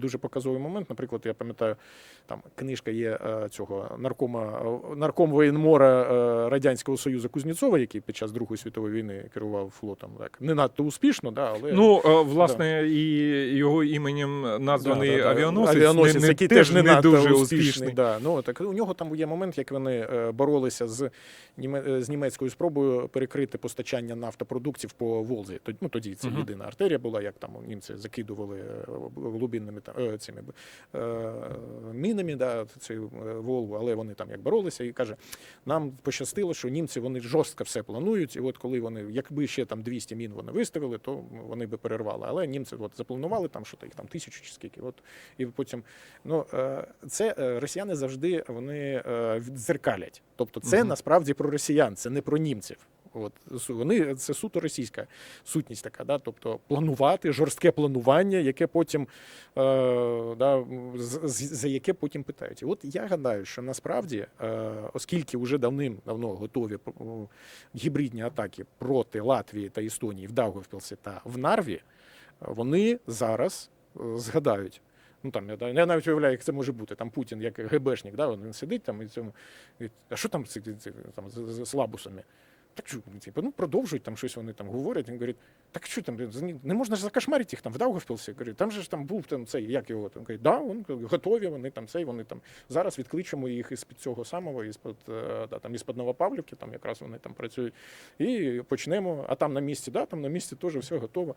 Дуже показовий момент. Наприклад, я пам'ятаю, там книжка є е, цього наркома е, нарком воєнмора е, Радянського Союзу Кузнєцова, який під час Другої світової війни керував флотом. Так не надто успішно, да, але Ну, власне, і його іменем названий Да, да, да. авіаносець, авіаносець не, не, який теж теж не, не надто дуже успішний. успішний. Да. Ну, так, у нього там є момент, як вони боролися з, з німецькою спробою перекрити постачання нафтопродуктів по Волзі. Тоді, ну, тоді це єдина артерія була, як там німці закидували е, цими е, мінами да, цю е, Волгу, але вони там як боролися і каже, нам пощастило, що німці вони жорстко все планують. І от коли вони, якби ще там 200 мін вони виставили, то вони би перервали. Але німці от запланували там, що їх там тисячу чи скільки. От і потім ну е, це е, росіяни завжди вони е, віддзеркалять. Тобто, це Мгм. насправді про росіян, це не про німців. От вони це суто російська сутність така, да? тобто планувати жорстке планування, яке потім е, да, за яке потім питають. І от я гадаю, що насправді, е, оскільки вже давним-давно готові гібридні атаки проти Латвії та Естонії в Даугавпілсі та в Нарві, вони зараз е, згадають. Ну там я, я навіть уявляю, як це може бути. Там Путін, як ГБшник, да, він сидить там і цьому. А що там, ці, там з, з, з лабусами? Так що, типу, ну продовжують там щось вони там говорять. Він говорить, так що там, не можна ж закошмарити їх там в Даугавпілсі. Говорить, там же ж там був там цей, як його там говорить, да, вони готові, вони там цей, вони там зараз відкличемо їх із під цього самого, із під да, там із під Новопавлівки, там якраз вони там працюють, і почнемо. А там на місці, да, там на місці теж все готово.